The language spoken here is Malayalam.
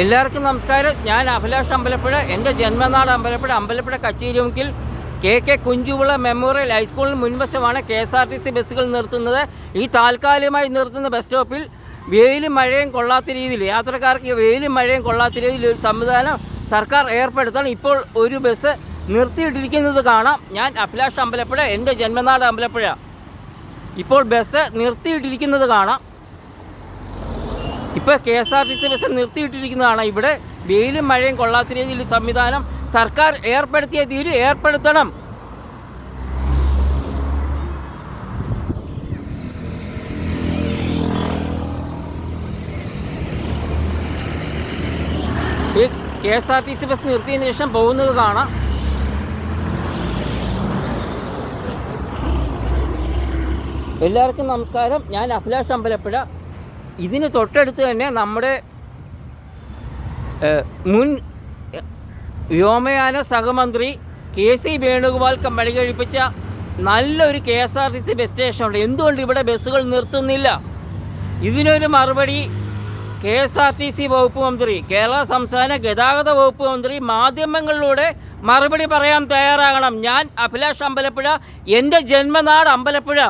എല്ലാവർക്കും നമസ്കാരം. ഞാൻ അഭിലാഷ് അമ്പലപ്പുഴ. എന്റെ ജന്മനാട് അമ്പലപ്പുഴ. അമ്പലപ്പുഴ കച്ചേരിമുക്കിൽ കെ കെ കുഞ്ചുവിള മെമ്മോറിയൽ ഹൈസ്കൂളിന് മുൻവശമാണ് K S R T C ബസ്സുകൾ നിർത്തുന്നത്. ഈ താൽക്കാലികമായി നിർത്തുന്ന ബസ് സ്റ്റോപ്പിൽ വെയിലും മഴയും കൊള്ളാത്ത രീതിയിൽ യാത്രക്കാർക്ക് വെയിലും മഴയും കൊള്ളാത്ത രീതിയിൽ ഒരു സംവിധാനം സർക്കാർ ഏർപ്പെടുത്താൻ ഇപ്പോൾ ഒരു ബസ് നിർത്തിയിട്ടിരിക്കുന്നത് കാണാം. ഞാൻ അഭിലാഷ് അമ്പലപ്പുഴ എന്റെ ജന്മനാട് അമ്പലപ്പുഴ. ഇപ്പോൾ ബസ് നിർത്തിയിട്ടിരിക്കുന്നത് കാണാം. ഇപ്പോൾ K S R T C bus നിർത്തിയിട്ടിരിക്കുന്നതാണ്. ഇവിടെ വെയിലും മഴയും കൊള്ളാത്ത രീതിയിൽ സംവിധാനം സർക്കാർ ഏർപ്പെടുത്തിയ തീരു ഏർപ്പെടുത്തണം. ഈ K S R T C bus നിർത്തിയതിന് ശേഷം പോകുന്നത് കാണാം. എല്ലാവർക്കും നമസ്കാരം. ഞാൻ അഭിലാഷ് അമ്പലപ്പുഴ. ഇതിന് തൊട്ടടുത്ത് തന്നെ നമ്മുടെ മുൻ വ്യോമയാന സഹമന്ത്രി കെ സി വേണുഗോപാൽ കമ്പനി കഴിപ്പിച്ച നല്ലൊരു K S R T C bus സ്റ്റേഷനുണ്ട്. എന്തുകൊണ്ട് ഇവിടെ ബസ്സുകൾ നിർത്തുന്നില്ല? ഇതിനൊരു മറുപടി K S R T C വകുപ്പ് മന്ത്രി കേരള സംസ്ഥാന ഗതാഗത വകുപ്പ് മന്ത്രി മാധ്യമങ്ങളിലൂടെ മറുപടി പറയാൻ തയ്യാറാകണം. ഞാൻ അഭിലാഷ് അമ്പലപ്പുഴ എന്റെ ജന്മനാട് അമ്പലപ്പുഴ.